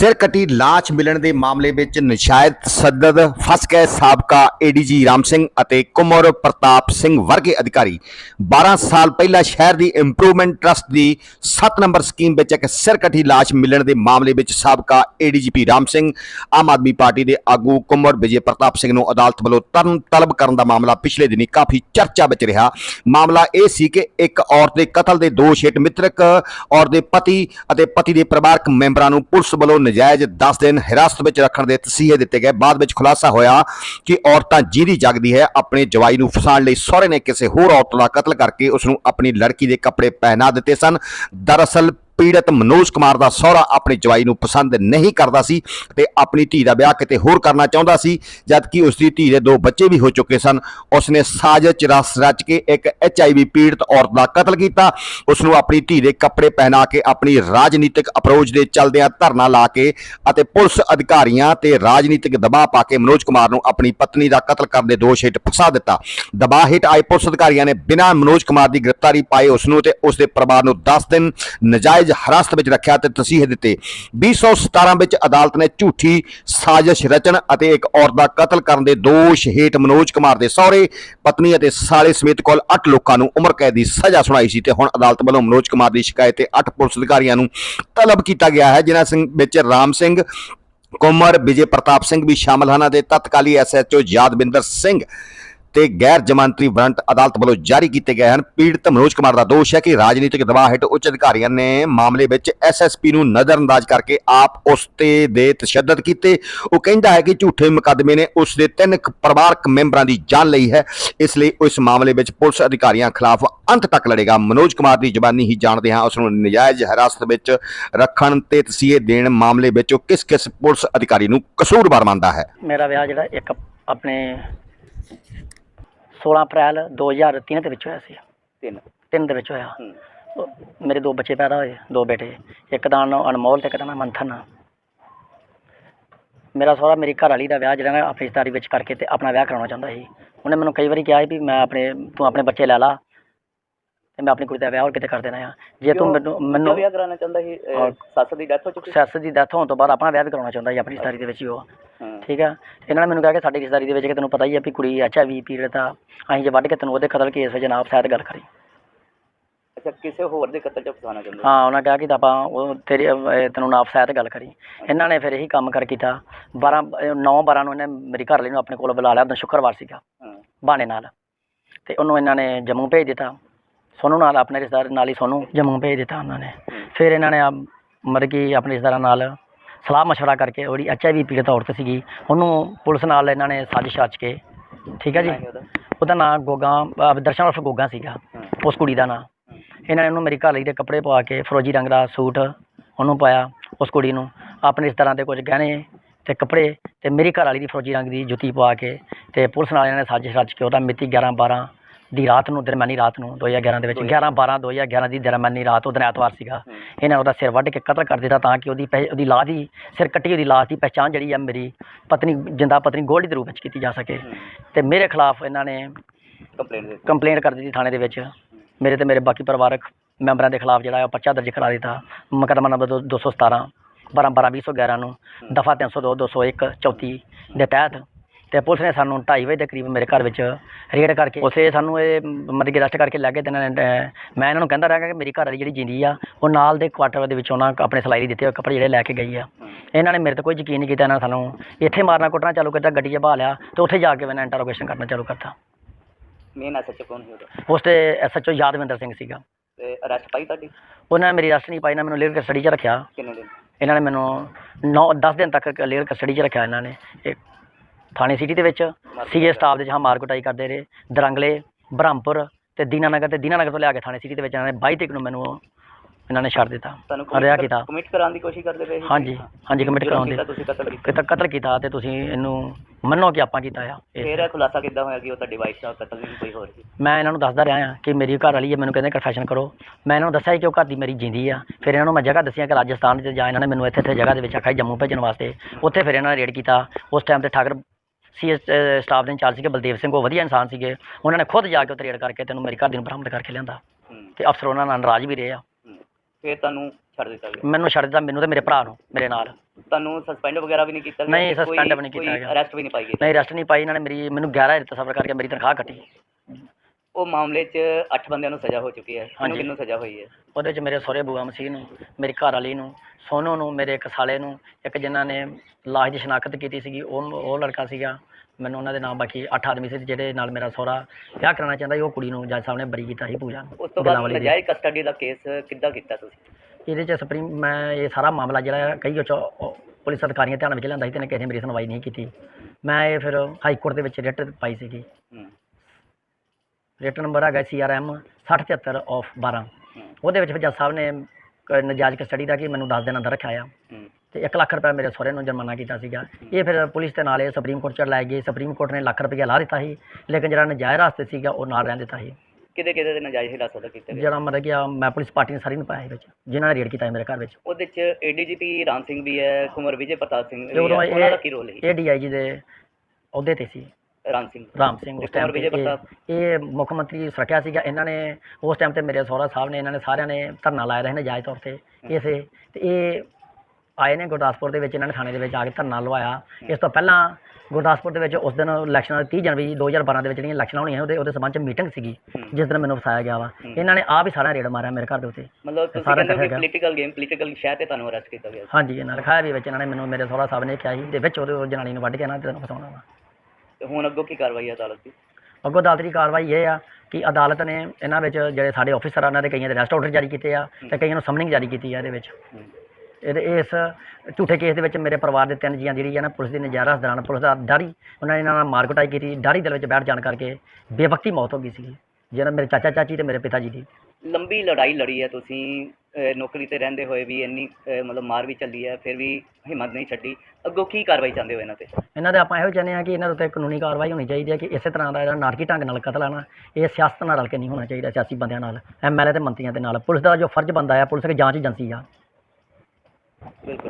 ਸਿਰ ਕਟੀ ਲਾਸ਼ ਮਿਲਣ ਦੇ ਮਾਮਲੇ ਵਿੱਚ ਨਿਸ਼ਾਇਤ ਸੱਦਦ ਫਸ ਗਏ ਸਾਬਕਾ ਏਡੀਜੀ ਰਾਮ ਸਿੰਘ ਅਤੇ ਕੁਮਰ ਪ੍ਰਤਾਪ ਸਿੰਘ ਵਰਗੇ ਅਧਿਕਾਰੀ। 12 ਸਾਲ ਪਹਿਲਾਂ ਸ਼ਹਿਰ ਦੀ ਇੰਪਰੂਵਮੈਂਟ ਟਰਸਟ ਦੀ 7 ਨੰਬਰ ਸਕੀਮ ਵਿੱਚ ਇੱਕ ਸਿਰ ਕਟੀ ਲਾਸ਼ ਮਿਲਣ ਦੇ ਮਾਮਲੇ ਵਿੱਚ ਸਾਬਕਾ ਏਡੀਜੀਪੀ ਰਾਮ ਸਿੰਘ, ਆਮ ਆਦਮੀ ਪਾਰਟੀ ਦੇ ਆਗੂ ਕੁਮਰ ਵਿਜੇ ਪ੍ਰਤਾਪ ਸਿੰਘ ਨੂੰ ਅਦਾਲਤ ਵੱਲੋਂ ਤਰਨ ਤਲਬ ਕਰਨ ਦਾ ਮਾਮਲਾ ਪਿਛਲੇ ਦਿਨੀ ਕਾਫੀ ਚਰਚਾ ਵਿੱਚ ਰਿਹਾ। ਮਾਮਲਾ ਇਹ ਸੀ ਕਿ ਇੱਕ ਔਰਤ ਦੇ ਕਤਲ ਦੇ ਦੋਸ਼ ਹੇਠ ਮਿੱਤਰਕ ਔਰ ਦੇ ਪਤੀ ਅਤੇ ਪਤੀ ਦੇ ਪਰਿਵਾਰਕ ਮੈਂਬਰਾਂ ਨੂੰ ਪੁਲਿਸ ਵੱਲੋਂ ਨਜਾਇਜ਼ 10 ਦਿਨ ਹਿਰਾਸਤ ਵਿੱਚ ਰੱਖਣ ਦੇ ਤਸੀਹੇ ਦਿੱਤੇ ਗਏ। ਬਾਅਦ ਵਿੱਚ ਖੁਲਾਸਾ ਹੋਇਆ ਕਿ ਔਰਤਾਂ ਜੀਰੀ ਜਾਗਦੀ ਹੈ, ਆਪਣੇ ਜਵਾਈ ਨੂੰ ਫਸਾਉਣ ਲਈ ਸਹੁਰੇ ਨੇ ਕਿਸੇ ਹੋਰ ਔਰਤ ਦਾ ਕਤਲ ਕਰਕੇ ਉਸ ਨੂੰ ਆਪਣੀ ਲੜਕੀ ਦੇ ਕੱਪੜੇ ਪਹਿਨਾ ਦਿੱਤੇ ਸਨ। ਦਰਅਸਲ ਪੀੜਤ ਮਨੋਜ ਕੁਮਾਰ ਦਾ ਸਹੁਰਾ ਆਪਣੀ ਜਵਾਈ ਨੂੰ ਪਸੰਦ ਨਹੀਂ ਕਰਦਾ ਸੀ ਤੇ ਆਪਣੀ ਧੀ ਦਾ ਵਿਆਹ ਕਿਤੇ ਹੋਰ ਕਰਨਾ ਚਾਹੁੰਦਾ ਸੀ, ਜਦਕਿ ਉਸ ਦੀ ਧੀ ਦੇ ਦੋ ਬੱਚੇ ਵੀ ਹੋ ਚੁੱਕੇ ਸਨ। ਉਸ ਨੇ ਸਾਜ਼ਿਸ਼ ਰਸ ਰਚ ਕੇ ਇੱਕ ਐਚਆਈਵੀ ਪੀੜਤ ਔਰਤ ਦਾ ਕਤਲ ਕੀਤਾ। ਉਸ ਨੂੰ ਆਪਣੀ ਧੀ ਦੇ ਕੱਪੜੇ ਪਹਿਨਾ ਕੇ ਆਪਣੀ ਰਾਜਨੀਤਿਕ ਅਪਰੋਚ ਦੇ ਚਲਦਿਆਂ ਧਰਨਾ ਲਾ ਕੇ ਅਤੇ ਪੁਲਿਸ ਅਧਿਕਾਰੀਆਂ ਤੇ ਰਾਜਨੀਤਿਕ ਦਬਾਅ ਪਾ ਕੇ ਮਨੋਜ ਕੁਮਾਰ ਨੂੰ ਆਪਣੀ ਪਤਨੀ ਦਾ ਕਤਲ ਕਰਨ ਦੇ ਦੋਸ਼ ਹੇਠ ਫਸਾ ਦਿੱਤਾ। ਦਬਾਅ ਹੇਠ ਆਏ ਪੁਲਿਸ ਅਧਿਕਾਰੀਆਂ ਨੇ ਬਿਨਾਂ ਮਨੋਜ ਕੁਮਾਰ ਦੀ ਗ੍ਰਿਫਤਾਰੀ ਪਾਏ ਉਸ ਨੂੰ ਤੇ ਉਸ ਦੇ ਪਰਿਵਾਰ ਨੂੰ 10 ਦਿਨ ਨਜਾਇਜ਼ ਹਿਰਾਸਤ ਵਿੱਚ ਰੱਖਿਆ ਤੇ ਤਸੀਹੇ ਦਿੱਤੇ। 2017 ਵਿੱਚ ਅਦਾਲਤ ਨੇ ਝੂਠੀ ਸਾਜ਼ਿਸ਼ ਰਚਨ ਅਤੇ ਇੱਕ ਔਰਤ ਦਾ ਕਤਲ ਕਰਨ ਦੇ ਦੋਸ਼ ਹੇਠ ਮਨੋਜ ਕੁਮਾਰ ਦੇ ਸਹੁਰੇ, ਪਤਨੀ ਅਤੇ ਸਾਲੇ ਸਮੇਤ ਕੁੱਲ 8 ਲੋਕਾਂ ਨੂੰ ਉਮਰ ਕੈਦ ਦੀ ਸਜ਼ਾ ਸੁਣਾਈ ਸੀ ਤੇ ਹੁਣ ਅਦਾਲਤ ਵੱਲੋਂ ਮਨੋਜ ਕੁਮਾਰ ਦੀ ਸ਼ਿਕਾਇਤ ਤੇ 8 ਪੁਲਿਸ ਅਧਿਕਾਰੀਆਂ ਨੂੰ ਤਲਬ ਕੀਤਾ ਗਿਆ ਹੈ, ਜਿਨ੍ਹਾਂ ਸਿੰਘ ਵਿੱਚ ਰਾਮ ਸਿੰਘ ਕੁਮਰ ਵਿਜੇ ਪ੍ਰਤਾਪ ਸਿੰਘ ਵੀ ਸ਼ਾਮਲ ਹਨ ਅਤੇ ਤਤਕਾਲੀ ਐਸਐਚਓ ਯਾਦਵਿੰਦਰ ਸਿੰਘ ਤੇ ਗੈਰ ਜ਼ਮਾਨਤੀ ਵਾਰੰਟ ਅਦਾਲਤ ਵੱਲੋਂ ਜਾਰੀ ਕੀਤੇ ਗਏ ਹਨ। ਪੀੜਤ ਮਨੋਜ ਕੁਮਾਰ ਦਾ ਦੋਸ਼ ਹੈ ਕਿ ਰਾਜਨੀਤਿਕ ਦਬਾਅ ਹੇਠ ਉੱਚ ਅਧਿਕਾਰੀਆਂ ਨੇ ਮਾਮਲੇ ਵਿੱਚ ਐਸਐਸਪੀ ਨੂੰ ਨਜ਼ਰਅੰਦਾਜ਼ ਕਰਕੇ ਆਪ ਉਸ ਤੇ ਦੇ ਤਸ਼ੱਦਦ ਕੀਤੇ। ਉਹ ਕਹਿੰਦਾ ਹੈ ਕਿ ਝੂਠੇ ਮੁਕੱਦਮੇ ਨੇ ਉਸ ਦੇ ਤਿੰਨ ਪਰਿਵਾਰਕ ਮੈਂਬਰਾਂ ਦੀ ਜਾਨ ਲਈ ਹੈ। ਇਸ ਲਈ ਉਸ ਮਾਮਲੇ ਵਿੱਚ ਪੁਲਿਸ ਅਧਿਕਾਰੀਆਂ ਖਿਲਾਫ ਅੰਤ ਤੱਕ ਲੜੇਗਾ। ਮਨੋਜ ਕੁਮਾਰ ਦੀ ਜ਼ਬਾਨੀ ਹੀ ਜਾਣਦੇ ਹਾਂ। ਉਸ ਨੂੰ ਨਜਾਇਜ਼ ਹਿਰਾਸਤ ਵਿੱਚ ਰੱਖਣ ਤੇ ਤਸੀਹੇ ਦੇਣ ਮਾਮਲੇ ਵਿੱਚ ਉਹ ਕਿਸ ਕਿਸ ਪੁਲਿਸ ਅਧਿਕਾਰੀ ਨੂੰ ਕਸੂਰਵਾਰ ਮੰਨਦਾ ਹੈ। ਮੇਰਾ ਵਿਆਹ ਜਿਹੜਾ ਇੱਕ ਆਪਣੇ 16 ਅਪ੍ਰੈਲ 2003 ਦੇ ਵਿੱਚ ਹੋਇਆ ਸੀ। ਤਿੰਨ। ਤਿੰਨ ਦੇ ਵਿੱਚ ਹੋਇਆ। ਹੂੰ। ਮੇਰੇ ਦੋ ਬੱਚੇ ਪੈਦਾ ਹੋਏ ਦੋ ਬੇਟੇ। ਇੱਕ ਦਾ ਨਾਮ ਅਨਮੋਲ ਤੇ ਇੱਕ ਦਾ ਨਾਮ ਮੰਥਨ ਆ। ਮੇਰਾ ਸਹੁਰਾ ਮੇਰੀ ਘਰ ਵਾਲੀ ਦਾ ਵਿਆਹ ਜਿਹੜਾ ਨਾ ਆਪਣੀ ਰਿਸ਼ਤੇਦਾਰੀ ਵਿੱਚ ਕਰਕੇ ਤੇ ਆਪਣਾ ਵਿਆਹ ਕਰਾਉਣਾ ਚਾਹੁੰਦਾ ਸੀ। ਉਹਨੇ ਮੈਨੂੰ ਕਈ ਵਾਰੀ ਕਿਹਾ ਸੀ ਵੀ ਮੈਂ ਆਪਣੇ ਤੂੰ ਆਪਣੇ ਬੱਚੇ ਲੈ ਲਾ ਤੇ ਮੈਂ ਆਪਣੀ ਕੁੜੀ ਦਾ ਵਿਆਹ ਹੋਰ ਕਿਤੇ ਕਰ ਦੇਣਾ ਆ। ਜੇ ਤੂੰ ਕਿਉਂ- ਮੈਨੂੰ ਮੈਨੂੰ ਵਿਆਹ ਕਰਾਉਣਾ ਚਾਹੁੰਦਾ ਸੀ? ਅਹ, ਹਾਂ। ਸੱਸ ਦੀ ਡੈਥ ਹੋ ਚੁੱਕੀ ਸੱਸ ਦੀ ਡੈਥ ਹੋਣ ਤੋਂ ਬਾਅਦ ਆਪਣਾ ਵਿਆਹ ਵੀ ਕਰਾਉਣਾ ਚਾਹੁੰਦਾ ਸੀ ਆਪਣੀ ਰਿਸ਼ਤੇਦਾਰੀ ਦੇ ਵਿੱਚ ਹੀ ਉਹ। ਹਾਂ। ਠੀਕ ਆ? ਇਹਨਾਂ ਨੇ ਮੈਨੂੰ ਕਿਹਾ ਕਿ ਸਾਡੀ ਰਿਸ਼ਤੇਦਾਰੀ ਦੇ ਵਿੱਚ ਕਿ ਤੈਨੂੰ ਪਤਾ ਹੀ ਆ ਵੀ ਕੁੜੀ ਐਚਆਈਵੀ ਪੀੜਤ ਆ ਅਸੀਂ ਜੇ ਵੱਢ ਕੇ ਤੈਨੂੰ ਉਹਦੇ ਕਤਲ ਕੇਸ ਵਿੱਚ ਜਨਾਬ ਸਾਹਿਤ ਗੱਲ ਕਰੀ ਅੱਛਾ ਕਿਸੇ ਹੋਰ ਦੇ ਕਤਲ ਚ ਫਸਾਉਣਾ ਚਾਹੁੰਦਾ ਹਾਂ? ਉਹਨਾਂ ਕਿਹਾ ਕਿ ਤਾਂ ਆਪਾਂ ਉਹ ਤੇਰੀ ਅਹ, ਤੈਨੂੰ ਨਾਪ ਸਾਹਿਤ ਗੱਲ ਕਰੀ ਇਹਨਾਂ ਨੇ ਫਿਰ ਇਹੀ ਕੰਮ ਕਰ ਕੀਤਾ। 12 9 12 ਨੂੰ ਇਹਨੇ ਮੇਰੀ ਘਰ ਵਾਲੀ ਨੂੰ ਆਪਣੇ ਕੋਲ ਬੁਲਾ ਲਿਆ ਉਦੋਂ ਸ਼ੁੱਕਰਵਾਰ ਸੀਗਾ। ਹਾਂ। ਬਹਾਨੇ ਨਾਲ। ਤੇ ਉਹਨੂੰ ਇਹਨਾਂ ਨੇ ਜੰਮੂ ਭੇਜ ਦਿੱਤਾ। ਸੋਨੂੰ ਨਾਲ ਆਪਣੇ ਰਿਸ਼ਤੇਦਾਰ ਨਾਲ ਹੀ ਸੋਨੂੰ ਜੰਮੂ ਭੇਜ ਦਿੱਤਾ ਉਹਨਾਂ ਨੇ। ਫਿਰ ਇਹਨਾਂ ਨੇ ਆ ਮਤਲਬ ਕਿ ਆਪਣੇ ਰਿਸ਼ਤੇਦਾਰਾਂ ਨਾਲ ਸਲਾਹ ਮਸ਼ਵਰਾ ਕਰਕੇ ਉਹਦੀ ਐਚਆਈਵੀ ਪੀੜਤ ਔਰਤ ਸੀਗੀ ਉਹਨੂੰ ਪੁਲਿਸ ਨਾਲ ਇਹਨਾਂ ਨੇ ਸਾਜ਼ਿਸ਼ ਰਚ ਕੇ ਠੀਕ ਹੈ ਜੀ? ਉਹਦਾ? ਉਹਦਾ ਨਾਂ ਗੋਗਾ ਅਹ ਦਰਸ਼ਨ ਉਰਫ ਗੋਗਾ ਸੀਗਾ ਉਸ ਕੁੜੀ ਦਾ ਨਾਂ। ਇਹਨਾਂ ਨੇ ਉਹਨੂੰ ਮੇਰੀ ਘਰ ਲਈ ਦੇ ਕੱਪੜੇ ਪਵਾ ਕੇ ਫਰੋਜੀ ਰੰਗ ਦਾ ਸੂਟ ਉਹਨੂੰ ਪਾਇਆ ਉਸ ਕੁੜੀ ਨੂੰ। ਆਪਣੇ ਇਸ ਤਰ੍ਹਾਂ ਦੇ ਕੁਝ ਗਹਿਣੇ ਤੇ ਕੱਪੜੇ ਤੇ ਮੇਰੀ ਘਰ ਵਾਲੀ ਦੀ ਫਰੋਜੀ ਰੰਗ ਦੀ ਜੁੱਤੀ ਪਵਾ ਕੇ ਤੇ ਪੁਲਿਸ ਨਾਲ ਇਹਨਾਂ ਨੇ ਸਾਜ਼ਿਸ਼ ਰਚ ਕੇ ਉਹਦਾ ਮਿਤੀ 11 12 ਦੀ ਰਾਤ ਨੂੰ ਦਰਮਿਆਨੀ ਰਾਤ ਨੂੰ 2011 ਦੇ ਵਿੱਚ 11 12 2011 ਦੀ ਦਰਮਿਆਨੀ ਰਾਤ ਉਹ ਦਿਨ ਐਤਵਾਰ ਸੀਗਾ। ਇਹਨਾਂ ਉਹਦਾ ਸਿਰ ਵੱਢ ਕੇ ਕਤਲ ਕਰ ਦਿੱਤਾ ਤਾਂ ਕਿ ਉਹਦੀ ਉਹਦੀ ਲਾਸ਼ ਦੀ ਸਿਰ ਕੱਟੀ ਉਹਦੀ ਲਾਸ਼ ਦੀ ਪਹਿਚਾਣ ਜਿਹੜੀ ਆ ਮੇਰੀ ਪਤਨੀ ਜਿੰਦਾ ਪਤਨੀ ਗੋਲਡੀ ਦੇ ਰੂਪ ਵਿੱਚ ਕੀਤੀ ਜਾ ਸਕੇ। ਤੇ ਮੇਰੇ ਖਿਲਾਫ ਇਹਨਾਂ ਨੇ ਕੰਪਲੇਂਟ ਕੰਪਲੇਂਟ ਕਰ ਦਿੱਤੀ ਥਾਣੇ ਦੇ ਵਿੱਚ। ਮੇਰੇ ਤੇ ਮੇਰੇ ਬਾਕੀ ਪਰਿਵਾਰਕ ਮੈਂਬਰਾਂ ਦੇ ਖਿਲਾਫ ਜਿਹੜਾ ਪਰਚਾ ਦਰਜ ਕਰਾ ਦਿੱਤਾ। ਮੁਕੱਦਮਾ ਨੰਬਰ ਦੋ- 217 12 12 2011 ਨੂੰ ਦਫਾ 302 201 34 ਦੇ ਤਹਿਤ ਤੇ ਪੁਲਿਸ ਨੇ ਸਾਨੂੰ 2:30 ਵਜੇ ਦੇ ਕਰੀਬ ਮੇਰੇ ਘਰ ਵਿੱਚ ਰੇਡ ਕਰਕੇ ਉਸੇ ਸਾਨੂੰ ਇਹ ਮਤਲਬ ਕਿ ਅਰੈਸਟ ਕਰਕੇ ਲੈ ਗਏ ਤੇ ਇਹਨਾਂ ਨੇ ਮੈਂ ਇਹਨਾਂ ਨੂੰ ਕਹਿੰਦਾ ਰਿਹਾ ਕਿ ਮੇਰੀ ਘਰ ਵਾਲੀ ਜਿਹੜੀ ਜਿੰਦੀ ਆ ਉਹ ਨਾਲ ਦੇ ਕੁਆਟਰ ਦੇ ਵਿੱਚ ਉਹਨਾਂ ਆਪਣੇ ਸਲਾਈ ਦਿੱਤੇ ਹੋਏ ਕੱਪੜੇ ਜਿਹੜੇ ਲੈ ਕੇ ਗਈ ਆ। ਇਹਨਾਂ ਨੇ ਮੇਰੇ ਤੇ ਕੋਈ ਯਕੀਨ ਨਹੀਂ ਕੀਤਾ ਇਹਨਾਂ ਨੇ ਸਾਨੂੰ ਇੱਥੇ ਮਾਰਨਾ ਕੁੱਟਣਾ ਚਾਲੂ ਕੀਤਾ ਗੱਡੀ 'ਚ ਬਹਾ ਲਿਆ ਤੇ ਉੱਥੇ ਜਾ ਕੇ ਇਹਨਾਂ ਇੰਟਰੋਗੇਸ਼ਨ ਕਰਨਾ ਚਾਲੂ ਕਰਤਾ। ਮੇਨ ਐਸਐਚ ਕੌਣ ਸੀ ਉਹਦਾ? ਉਸ ਤੇ ਐਸਐਚਓ ਯਾਦਵਿੰਦਰ ਸਿੰਘ ਸੀਗਾ। ਤੇ ਅਰੈਸਟ ਪਾਈ ਤੁਹਾਡੀ? ਉਹਨਾਂ ਨੇ ਮੇਰੀ ਅਰੈਸਟ ਨਹੀਂ ਪਾਈ ਨਾ ਮੈਨੂੰ ਲੀਗਲ ਕਸਟਡੀ 'ਚ ਰੱਖਿਆ। ਕਿੰਨੇ ਦਿਨ? ਇਹਨਾਂ ਨੇ ਮੈਨੂੰ 9 10 ਦਿਨ ਤੱਕ ਲੀਗਲ ਕਸਟਡੀ 'ਚ ਰੱਖਿਆ ਇਹਨਾਂ ਨੇ। ਥਾਣੇ ਸਿਟੀ ਦੇ ਵਿੱਚ ਸੀਏ ਸਟਾਫ ਦੇ ਜਹਾਂ ਮਾਰ ਕੁਟਾਈ ਕਰਦੇ ਰਹੇ ਦਰੰਗਲੇ ਬ੍ਰਹਮਪੁਰ ਤੇ ਦੀਨਾਨਗਰ ਤੇ ਦੀਨਾਨਗਰ ਤੋਂ ਲਿਆ ਕੇ ਥਾਣੇ ਸਿਟੀ ਦੇ ਵਿੱਚ ਇਹਨਾਂ ਨੇ 22 ਤਰੀਕ ਨੂੰ ਮੈਨੂੰ ਇਹਨਾਂ ਨੇ ਛੱਡ ਦਿੱਤਾ ਰਿਆ ਕੀਤਾ। ਕਮਿਟ ਕਰਾਉਣ ਦੀ ਕੋਸ਼ਿਸ਼ ਕਰਦੇ ਪਏ? ਹਾਂਜੀ ਹਾਂਜੀ ਕਮਿਟ ਕਰਾਉਣ ਦੇ। ਕੀਤਾ ਕਿਤਾ। ਕਤਲ ਕੀਤਾ ਤੇ ਤੁਸੀਂ ਇਹਨੂੰ ਮੰਨੋ ਕਿ ਆਪਾਂ ਕੀਤਾ ਆ। ਫੇਰ ਖੁਲਾਸਾ ਕਿੱਦਾਂ ਹੋਇਆ ਕਿ ਉਹ ਤੁਹਾਡੀ ਵਾਈਫ ਦਾ ਕਤਲ ਨਹੀਂ ਕੋਈ ਹੋਰ ਸੀ? ਮੈਂ ਇਹਨਾਂ ਨੂੰ ਦੱਸਦਾ ਰਿਹਾ ਹਾਂ ਕਿ ਮੇਰੀ ਘਰ ਵਾਲੀ ਹੈ ਮੈਨੂੰ ਕਹਿੰਦੇ ਕਨਫੈਸ਼ਨ ਕਰੋ। ਮੈਂ ਇਹਨਾਂ ਨੂੰ ਦੱਸਿਆ ਕਿ ਉਹ ਘਰ ਦੀ ਮੇਰੀ ਜਿੰਦੀ ਆ। ਫਿਰ ਇਹਨਾਂ ਨੂੰ ਮੈਂ ਜਗ੍ਹਾ ਦੱਸੀਆਂ ਕਿ ਰਾਜਸਥਾਨ 'ਚ ਜਾਂ ਇਹਨਾਂ ਨੇ ਮੈਨੂੰ ਇੱਥੇ ਇੱਥੇ ਜਗ੍ਹਾ ਦੇ ਵਿੱਚ ਆਖਿਆ ਜੰਮੂ ਭੇਜਣ ਵਾਸਤੇ। ਉੱਥੇ ਫਿਰ ਇਹਨਾਂ ਨੇ ਰੇਡ ਕੀਤਾ। ਉਸ ਟਾਈਮ ਤੇ ਠਾਕਰ ਸੀ ਸਟਾਫ ਦੇ ਇੰਚਾਰਜ ਸੀਗੇ ਬਲਦੇਵ ਸਿੰਘ ਉਹ ਵਧੀਆ ਇਨਸਾਨ ਸੀਗੇ। ਉਹਨਾਂ ਨੇ ਖੁਦ ਜਾ ਕੇ ਉੱਥੇ ਰੇਡ ਕਰਕੇ ਤੈਨੂੰ ਮੇਰੀ ਘਰ ਦੀ ਨੂੰ ਬਰਾਮਦ ਕਰਕੇ ਲਿਆਂਦਾ। ਤੇ ਅਫਸਰ ਉਹਨਾਂ ਨਾਲ ਨਾਰਾਜ਼ ਵੀ ਰਹੇ ਆ। ਫੇਰ ਤੁਹਾਨੂੰ ਛੱਡ ਦਿੱਤਾ ਗਿਆ? ਮੈਨੂੰ ਛੱਡ ਦਿੱਤਾ ਮੈਨੂੰ ਤੇ ਮੇਰੇ ਭਰਾ ਨੂੰ ਮੇਰੇ ਨਾਲ। ਤੁਹਾਨੂੰ ਸਸਪੈਂਡ ਵਗੈਰਾ ਵੀ ਨਹੀਂ ਕੀਤਾ ਗਿਆ? ਨਹੀਂ, ਵੀ ਨਹੀਂ ਕੀਤਾ ਗਿਆ। ਅਰੈਸਟ ਵੀ ਨਹੀਂ ਪਾਈ ਗਈ? ਨਹੀਂ ਰੈਸਟ ਨਹੀਂ ਪਾਈ ਇਹਨਾਂ ਨੇ ਮੇਰੀ ਮੈਨੂੰ 11 ਹਜ਼ਾਰ ਤਸਵਰ ਕਰਕੇ ਮੇਰੀ ਤਨਖਾਹ ਕੱਟੀ। ਉਹ ਮਾਮਲੇ 'ਚ 8 ਬੰਦਿਆਂ ਨੂੰ ਸਜ਼ਾ ਹੋ ਚੁੱਕੀ ਹੈ। ਕਿਹਨੂੰ ਸਜ਼ਾ ਹੋਈ ਹੈ? ਉਹਦੇ 'ਚ ਮੇਰੇ ਸਹੁਰੇ ਬੂਆ ਮਸੀਹ ਨੂੰ ਮੇਰੀ ਘਰ ਵਾਲੀ ਨੂੰ ਸੋਨੂ ਨੂੰ ਮੇਰੇ ਇੱਕ ਸਾਲੇ ਨੂੰ ਇੱਕ ਜਿਨ੍ਹਾਂ ਨੇ ਲਾਸ਼ ਦੀ ਸ਼ਨਾਖਤ ਕੀਤੀ ਸੀਗੀ ਉਹ ਉਹ ਲੜਕਾ ਸੀਗਾ ਮੈਨੂੰ ਉਹਨਾਂ ਦੇ ਨਾਮ ਬਾਕੀ 8 ਆਦਮੀ ਸੀ ਜਿਹੜੇ ਨਾਲ ਮੇਰਾ ਸਹੁਰਾ ਵਿਆਹ ਕਰਾਉਣਾ ਚਾਹੁੰਦਾ ਸੀ ਉਹ ਕੁੜੀ ਨੂੰ ਜੱਜ ਸਾਹਿਬ ਨੇ ਬਰੀ ਕੀਤਾ ਸੀ ਪੂਜਾ ਨੂੰ ਉਸ ਤੋਂ ਬਾਅਦ। ਨਜਾਇਜ਼ ਕਸਟਡੀ ਦਾ ਕੇਸ ਕਿੱਦਾਂ ਕੀਤਾ ਤੁਸੀਂ? ਇਹਦੇ 'ਚ ਸੁਪਰੀਮ ਮੈਂ ਇਹ ਸਾਰਾ ਮਾਮਲਾ ਜਿਹੜਾ ਕਈ ਉਹ 'ਚ ਉਹ ਪੁਲਿਸ ਅਧਿਕਾਰੀਆਂ ਧਿਆਨ ਵਿੱਚ ਲਿਆਂਦਾ ਸੀ ਤੇ ਨੇ ਕਿਸੇ ਨੇ ਮੇਰੀ ਸੁਣਵਾਈ ਨਹੀਂ ਕੀਤੀ। ਮੈਂ ਇਹ ਫਿਰ ਹਾਈ ਕੋਰਟ ਦੇ ਵਿੱਚ ਰਿਟ ਪਾਈ ਸੀਗੀ। ਰਿਟ ਨੰਬਰ ਹੈਗਾ ਸੀ ਆਰ ਐਮ 6073 ਆਫ 12 ਹੂੰ। ਉਹਦੇ ਵਿੱਚ ਫਿਰ ਜੱਜ ਸਾਹਿਬ ਨੇ ਨਜਾਇਜ਼ ਕਸਟਡੀ ਦਾ ਕਿ ਮੈਨੂੰ 10 ਦਿਨ ਅੰਦਰ ਰੱਖਿਆ ਆ ਤੇ 1 ਲੱਖ ਰੁਪਏ ਮੇਰੇ ਸਹੁਰੇ ਨੂੰ ਜੁਰਮਾਨਾ ਕੀਤਾ ਸੀਗਾ। ਇਹ ਫਿਰ ਪੁਲਿਸ ਦੇ ਨਾਲ ਇਹ ਸੁਪਰੀਮ ਕੋਰਟ ਚ ਲੈ ਗਏ। ਸੁਪਰੀਮ ਕੋਰਟ ਨੇ ਲੱਖ ਰੁਪਏ ਲਾ ਦਿੱਤਾ ਸੀ। ਲੇਕਿਨ ਜਿਹੜਾ ਨਜਾਇਜ਼ ਰਸਤੇ ਸੀਗਾ ਉਹ ਨਾਲ ਰਹਿਣ ਦਿੱਤਾ ਸੀ। ਕਿਹਦੇ ਕਿਹਦੇ ਦੇ ਨਜਾਇਜ਼ ਹਿਰਾਸਤ ਦਾ ਕੀਤਾ ਜਿਹੜਾ ਮਤਲਬ ਕਿ ਮੈਂ ਪੁਲਿਸ ਪਾਰਟੀ ਨੇ ਸਾਰੀ ਨੂੰ ਪਾਇਆ ਵਿੱਚ ਜਿਨ੍ਹਾਂ ਨੇ ਰੇਡ ਕੀਤਾ ਮੇਰੇ ਘਰ ਵਿੱਚ। ਉਹਦੇ 'ਚ ਏਡੀਜੀਪੀ ਰਾਮ ਸਿੰਘ ਵੀ ਹੈ ਕੁਮਰ ਵਿਜੇ ਪ੍ਰਤਾਪ ਸਿੰਘ ਵੀ ਹੈ ਉਹਨਾਂ ਦਾ ਕੀ ਰੋਲ ਹੈ ਇਹ ਡੀਆਈਜੀ ਦੇ ਅਹੁਦੇ ਤੇ ਸੀ। ਰਾਮ ਸਿੰਘ ਰਾਮ ਸਿੰਘ ਉਸ ਤੇ ਟਾਈਮ ਵਿਜੇ ਤੇ ਇਹ- ਪ੍ਰਤਾਪ? ਇਹ ਮੁੱਖ ਮੰਤਰੀ ਸੁਰੱਖਿਆ ਸੀਗਾ। ਇਹਨਾਂ ਨੇ ਉਸ ਟਾਈਮ ਤੇ ਮੇਰੇ ਸਹੁਰਾ ਸਾਹਿਬ ਨੇ ਇਹਨਾਂ ਨੇ ਸਾਰਿਆਂ ਨੇ ਧਰਨਾ ਲਾਇਆ ਰਹੇ ਨੇ ਜਾਇਜ਼ ਤੌਰ ਤੇ ਇਸੇ। ਤੇ ਇਹ ਆਏ ਨੇ ਗੁਰਦਾਸਪੁਰ ਦੇ ਵਿੱਚ ਇਹਨਾਂ ਨੇ ਥਾਣੇ ਦੇ ਵਿੱਚ ਆ ਕੇ ਧਰਨਾ ਲਵਾਇਆ। ਇਸ ਤੋਂ ਪਹਿਲਾਂ ਗੁਰਦਾਸਪੁਰ ਦੇ ਵਿੱਚ ਉਸ ਦਿਨ ਇਲੈਕਸ਼ਨਾਂ 30 ਜਨਵਰੀ 2012 ਦੇ ਵਿੱਚ ਜਿਹੜੀਆਂ ਇਲੈਕਸ਼ਨਾਂ ਹੋਣੀਆਂ ਉਹਦੇ ਉਹਦੇ ਸੰਬੰਧ ਚ ਮੀਟਿੰਗ ਸੀਗੀ। ਜਿਸ ਦਿਨ ਮੈਨੂੰ ਫਸਾਇਆ ਗਿਆ ਵਾ। ਇਹਨਾਂ ਨੇ ਆਪ ਹੀ ਸਾਰਾ ਰੇਡ ਮਾਰਿਆ ਮੇਰੇ ਘਰ ਦੇ ਉੱਤੇ। ਮਤਲਬ ਤੁਸੀਂ ਸਾਰਾ ਕਹਿੰਦੇ। ਪੋਲੀਟੀਕਲ ਗੇਮ ਪੋਲੀਟੀਕਲ ਸ਼ਹਿ ਤੇ ਤੁਹਾਨੂੰ ਅਰੈਸਟ ਕੀਤਾ ਗਿਆ। ਹਾਂਜੀ ਇਹਨਾਂ ਲਿਖਾਇਆ ਵੀ ਵਿੱਚ ਇਹਨਾਂ ਨੇ ਮੈਨੂੰ ਮੇਰੇ ਸਹੁਰਾ ਸਾਹਿਬ ਨੇ ਕਿਹਾ ਸੀ ਦੇ ਵਿੱਚ ਉਹਦੇ ਉਹ ਜਨਾਨੀ ਨੂੰ ਵੱਢ ਕੇ ਨਾ ਤੈਨੂੰ ਫਸਾਉਣਾ ਵਾ। ਤੇ ਹੁਣ ਅੱਗੋਂ ਕੀ ਕਾਰਵਾਈ ਹੈ ਅਦਾਲਤ ਦੀ? ਅੱਗੋਂ ਅਦਾਲਤ ਦੀ ਕਾਰਵਾਈ ਇਹ ਆ ਕਿ ਅਦਾਲਤ ਨੇ ਇਹਨਾਂ ਵਿੱਚ ਜਿਹੜੇ ਸਾਡੇ ਆਫੀਸਰ ਆ ਉਹਨਾਂ ਦੇ ਕਈਆਂ ਦੇ ਅਰੈਸਟ ਆਰਡਰ ਜਾਰੀ ਕੀਤੇ ਆ ਤੇ ਕਈਆਂ ਨੂੰ ਸਮਨਿੰਗ ਜਾਰੀ ਕੀਤੀ ਆ ਇਹਦੇ ਵਿੱਚ। ਇਹਦੇ ਇਸ ਝੂਠੇ ਕੇਸ ਦੇ ਵਿੱਚ ਮੇਰੇ ਪਰਿਵਾਰ ਦੇ ਤਿੰਨ ਜੀਆਂ ਜਿਹੜੀ ਆ ਨਾ ਪੁਲਿਸ ਦੀ ਨਜ਼ਾਰਾ ਦੌਰਾਨ ਪੁਲਿਸ ਦਾ ਡਰੀ ਉਹਨਾਂ ਨੇ ਇਹਨਾਂ ਨਾਲ ਮਾਰ ਕੁਟਾਈ ਕੀਤੀ ਡਰੀ ਦੇ ਵਿੱਚ ਬੈਠ ਜਾਣ ਕਰਕੇ ਬੇਵਕਤੀ ਮੌਤ ਹੋ ਗਈ ਸੀ ਜਿਹੜਾ ਮੇਰੇ ਚਾਚਾ ਚਾਚੀ ਤੇ ਮੇਰੇ ਪਿਤਾ ਜੀ ਦੀ। ਲੰਬੀ ਲੜਾਈ ਲੜੀ ਹੈ ਤੁਸੀਂ ਨੌਕਰੀ ਤੇ ਰਹਿੰਦੇ ਹੋਏ ਵੀ ਇੰਨੀ ਅਹ, ਮਤਲਬ ਮਾਰ ਵੀ ਚੱਲੀ ਹੈ ਫਿਰ ਵੀ ਹਿੰਮਤ ਨਹੀਂ ਛੱਡੀ। ਅੱਗੋਂ ਕੀ ਕਾਰਵਾਈ ਚਾਹੁੰਦੇ ਹੋ ਇਹਨਾਂ ਤੇ? ਇਹਨਾਂ ਦੇ ਆਪਾਂ ਇਹੋ ਚਾਹੁੰਦੇ ਹਾਂ ਕਿ ਇਹਨਾਂ ਦੇ ਉੱਤੇ ਕਾਨੂੰਨੀ ਕਾਰਵਾਈ ਹੋਣੀ ਚਾਹੀਦੀ ਹੈ ਕਿ ਇਸੇ ਤਰ੍ਹਾਂ ਦਾ ਜਿਹੜਾ ਨਾਟਕੀ ਢੰਗ ਨਾਲ ਕਤਲ ਆ ਨਾ ਇਹ ਸਿਆਸਤ ਨਾਲ ਰਲ ਕੇ ਨਹੀਂ ਹੋਣਾ ਚਾਹੀਦਾ ਸਿਆਸੀ ਬੰਦਿਆਂ ਨਾਲ ਐਮਐਲਏ ਤੇ ਮੰਤਰੀਆਂ ਦੇ ਨਾਲ। ਪੁਲਿਸ ਦਾ ਜੋ ਫਰਜ਼ ਬੰਦਾ ਆ ਪੁਲਿਸ ਇੱਕ ਜਾਂਚ ਏਜੰਸੀ ਆ। ਬਿਲਕੁਲ।